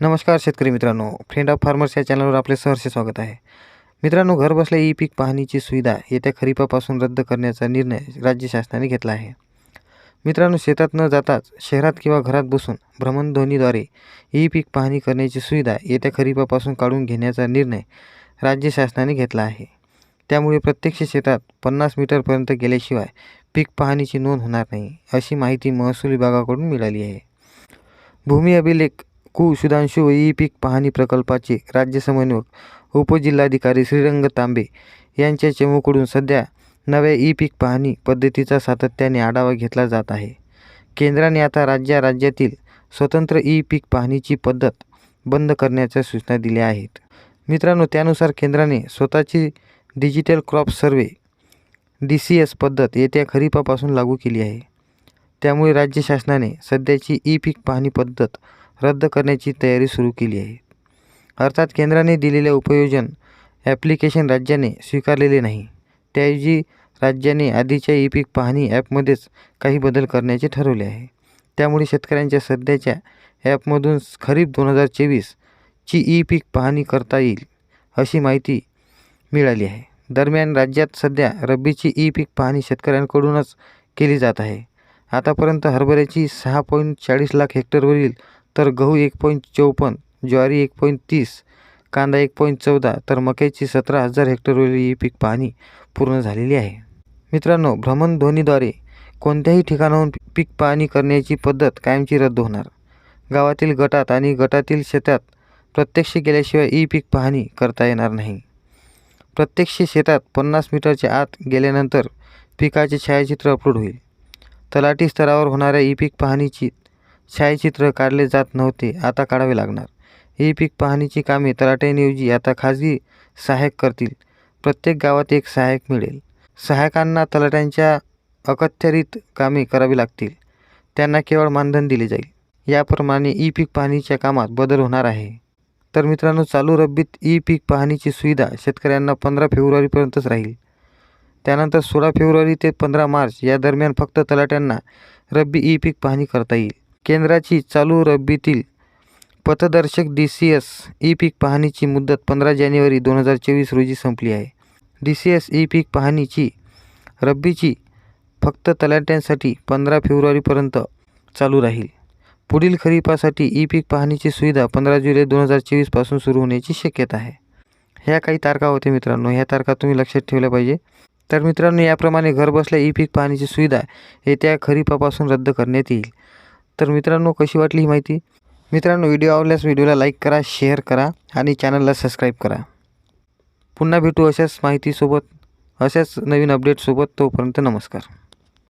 नमस्कार शेतकरी मित्रांनो. फ्रेंड ऑफ फार्मर्स या चॅनलवर आपले सहर्ष स्वागत आहे. मित्रांनो घरबसल्या ई पीक पाहणीची सुविधा येत्या खरीपापासून रद्द करण्याचा निर्णय राज्य शासनाने घेतला आहे. मित्रांनो शेतात न जाताच शहरात किंवा घरात बसून भ्रमणध्वनीद्वारे ई पीक पाहणी करण्याची सुविधा येत्या खरीपापासून काढून घेण्याचा निर्णय राज्य शासनाने घेतला आहे. त्यामुळे प्रत्यक्ष शेतात पन्नास मीटरपर्यंत गेल्याशिवाय पीक पाहणीची नोंद होणार नाही अशी माहिती महसूल विभागाकडून मिळाली आहे. भूमी अभिलेख कु सुधांशु व ई पीक पाहणी प्रकल्पाचे राज्य समन्वयक उपजिल्हाधिकारी श्रीरंग तांबे यांच्या चमूकडून सध्या नव्या ई पीक पाहणी पद्धतीचा सातत्याने आढावा घेतला जात आहे. केंद्राने आता राज्या राज्यातील स्वतंत्र ई पीक पाहणीची पद्धत बंद करण्याच्या सूचना दिल्या आहेत. मित्रांनो त्यानुसार केंद्राने स्वतःची digital crop survey D C S पद्धत येत्या खरीपापासून लागू केली आहे. त्यामुळे राज्य शासनाने सध्याची ई पीक पाहणी पद्धत रद्द करण्याची तयारी सुरू केली आहे. अर्थात केंद्राने दिलेले उपयोजन ॲप्लिकेशन राज्याने स्वीकारलेले नाही. त्याऐवजी राज्याने आधीच्या ई पीक पाहणी ॲपमध्येच काही बदल करण्याचे ठरवले आहे. त्यामुळे शेतकऱ्यांच्या सध्याच्या ॲपमधून खरीप दोन हजार चोवीसची ई पीक पाहणी करता येईल अशी माहिती मिळाली आहे. दरम्यान राज्यात सध्या रब्बीची ई पीक पाहणी शेतकऱ्यांकडूनच केली जात आहे. आतापर्यंत हरभऱ्याची सहा पॉईंट चाळीस लाख हेक्टरवरील तर गहू एक पॉईंट चौपन्न ज्वारी एक पॉईंट तीस कांदा एक पॉईंट चौदा तर मक्याची सतरा हजार हेक्टरवरील ही पीक पाहणी पूर्ण झालेली आहे. मित्रांनो भ्रमणध्वनीद्वारे कोणत्याही ठिकाणाहून पीक पाहणी करण्याची पद्धत कायमची रद्द होणार. गावातील गटात आणि गटातील शेतात प्रत्यक्ष गेल्याशिवाय ई पीक पाहणी करता येणार नाही. प्रत्यक्ष शेतात पन्नास मीटरच्या आत गेल्यानंतर पिकाचे छायाचित्र अपलोड होईल. तलाठी स्तरावर होणाऱ्या ई पीक पाहणीची छायाचित्र काढले जात नव्हते आता काढावे लागणार. ई पीक पाहणीची कामे तलाट्यांऐवजी आता खाजगी सहाय्यक करतील. प्रत्येक गावात एक सहाय्यक मिळेल. सहाय्यकांना तलाट्यांच्या अखत्यारीत कामे करावी लागतील. त्यांना केवळ मानधन दिले जाईल. याप्रमाणे ई पीक पाहणीच्या कामात बदल होणार आहे. तर मित्रांनो चालू रब्बीत ई पीक पाहणीची सुविधा शेतकऱ्यांना पंधरा फेब्रुवारीपर्यंतच राहील. त्यानंतर सोळा फेब्रुवारी ते पंधरा मार्च या दरम्यान फक्त तलाट्यांना रब्बी ई पीक पाहणी करता येईल. केंद्राची चालू रब्बीतील पथदर्शक डी सी एस ई पीक पाहणीची मुदत पंधरा जानेवारी दोन हजार चोवीस रोजी संपली आहे. डी सी एस ई पीक पाहणीची रब्बीची फक्त तलाट्यांसाठी पंधरा फेब्रुवारीपर्यंत चालू राहील. पुढील खरीपासाठी ई पीक पाहणीची सुविधा पंधरा जुलै दोन हजार चोवीसपासून सुरू होण्याची शक्यता आहे. ह्या काही तारखा होते मित्रांनो ह्या तारखा तुम्ही लक्षात ठेवल्या पाहिजे. तर मित्रांनो याप्रमाणे घरबसल्या ई पीक पाहणीची सुविधा येत्या खरीपापासून रद्द करण्यात येईल. तर मित्रांनो कशी वाटली ही माहिती? मित्रांनो व्हिडिओ आवडल्यास व्हिडिओला लाईक करा शेअर करा आणि चॅनलला सबस्क्राईब करा. पुन्हा भेटू अशाच माहितीसोबत अशाच नवीन अपडेटसोबत तोपर्यंत नमस्कार.